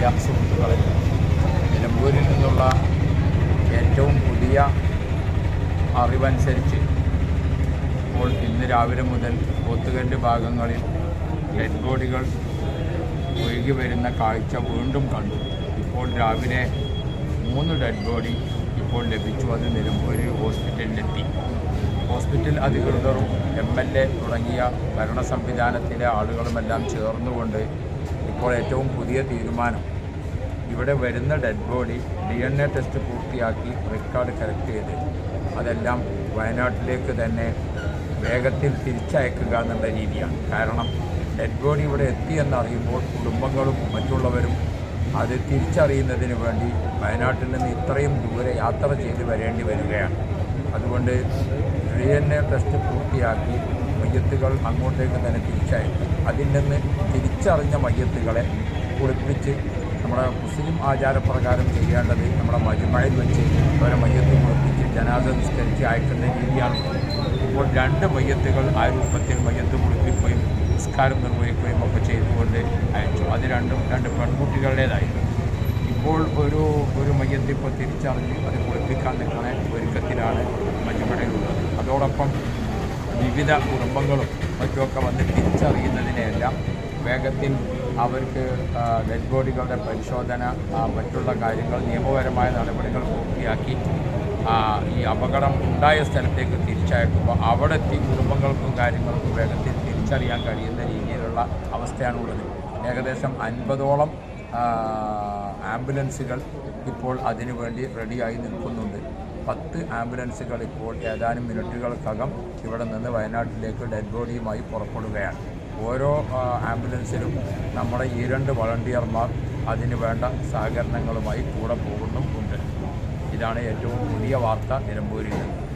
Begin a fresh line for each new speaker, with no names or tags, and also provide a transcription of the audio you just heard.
പ്രിയ സുഹൃത്തുക്കളെ നിലമ്പൂരിൽ നിന്നുള്ള ഏറ്റവും പുതിയ അറിവനുസരിച്ച് ഇപ്പോൾ ഇന്ന് രാവിലെ മുതൽ പോത്തുകല്ല് ഭാഗങ്ങളിൽ ഡെഡ് ബോഡികൾ ഒഴുകി വരുന്ന കാഴ്ച വീണ്ടും കണ്ടു. ഇപ്പോൾ രാവിലെ മൂന്ന് ഡെഡ് ബോഡി ഇപ്പോൾ ലഭിച്ചു. അത് നിലമ്പൂരിൽ ഹോസ്പിറ്റലിലെത്തി. ഹോസ്പിറ്റൽ അധികൃതരും എം എൽ എ തുടങ്ങിയ ഭരണ സംവിധാനത്തിലെ ആളുകളുമെല്ലാം ചേർന്നുകൊണ്ട് ഇപ്പോൾ ഏറ്റവും പുതിയ തീരുമാനം. ഇവിടെ വരുന്ന dead body D N A test പൂർത്തിയാക്കി റെക്കോർഡ് കളക്ട് ചെയ്ത് അതെല്ലാം വയനാട്ടിലേക്ക് തന്നെ വേഗത്തിൽ തിരിച്ചയക്കുക എന്നുള്ള രീതിയാണ്. കാരണം ഡെഡ് ബോഡി ഇവിടെ എത്തിയെന്നറിയുമ്പോൾ കുടുംബങ്ങളും മറ്റുള്ളവരും അത് തിരിച്ചറിയുന്നതിന് വേണ്ടി വയനാട്ടിൽ നിന്ന് ഇത്രയും ദൂരെ യാത്ര ചെയ്ത് വരേണ്ടി വരികയാണ്. അതുകൊണ്ട് ഡി എൻ എ ടെസ്റ്റ് പൂർത്തിയാക്കി മയ്യത്തുകൾ അങ്ങോട്ടേക്ക് തന്നെ തിരിച്ചയക്കും അതിൽ നിന്ന് തിരിച്ചറിഞ്ഞ മയ്യത്തുകളെ കുളിപ്പിച്ച് നമ്മുടെ മുസ്ലിം ആചാരപ്രകാരം ചെയ്യേണ്ടത് നമ്മുടെ മജുമയിൽ വെച്ച് അവരെ മയ്യത്ത് കുളിപ്പിച്ച് ജനാദ നിസ്കരിച്ച് അയക്കുന്ന രീതിയാണ്. ഇപ്പോൾ രണ്ട് മയ്യത്തുകൾ ആ രൂപത്തിൽ മയ്യത്ത് കുളിപ്പിക്കുകയും നിസ്കാരം നിർവഹിക്കുകയും ഒക്കെ ചെയ്തുകൊണ്ട് അയച്ചു. അത് രണ്ടും രണ്ട് പെൺകുട്ടികളുടേതായിരുന്നു. ഇപ്പോൾ ഒരു ഒരു മയ്യത്ത് ഇപ്പോൾ തിരിച്ചറിഞ്ഞ് അത് കുളിപ്പിക്കാൻ നിൽക്കുന്ന ഒരുക്കത്തിലാണ് മഞ്ഞുമടയിലുള്ളത് അതോടൊപ്പം വിവിധ കുടുംബങ്ങളും മറ്റുമൊക്കെ വന്ന് തിരിച്ചറിയുന്നതിനെയെല്ലാം വേഗത്തിൽ അവർക്ക് ഡെഡ് ബോഡികളുടെ പരിശോധന മറ്റുള്ള കാര്യങ്ങൾ നിയമപരമായ നടപടികൾ പൂർത്തിയാക്കി ഈ അപകടം ഉണ്ടായ സ്ഥലത്തേക്ക് തിരിച്ചയക്കുമ്പോൾ അവിടെ എത്തി കുടുംബങ്ങൾക്കും കാര്യങ്ങൾക്കും വേഗത്തിൽ തിരിച്ചറിയാൻ കഴിയുന്ന രീതിയിലുള്ള അവസ്ഥയാണുള്ളത്. ഏകദേശം അൻപതോളം ആംബുലൻസുകൾ ഇപ്പോൾ അതിനുവേണ്ടി റെഡിയായി നിൽക്കുന്നുണ്ട്. പത്ത് ആംബുലൻസുകൾ ഇപ്പോൾ ഏതാനും മിനിറ്റുകൾക്കകം ഇവിടെ നിന്ന് വയനാട്ടിലേക്ക് ഡെഡ് ബോഡിയുമായി പുറപ്പെടുകയാണ്. ഓരോ ആംബുലൻസിലും നമ്മുടെ ഈ രണ്ട് വളണ്ടിയർമാർ അതിന് വേണ്ട സഹകരണങ്ങളുമായി കൂടെ പോകുന്നുമുണ്ട്. ഇതാണ് ഏറ്റവും പുതിയ വാർത്ത നിലമ്പൂരിൽ നിന്ന്.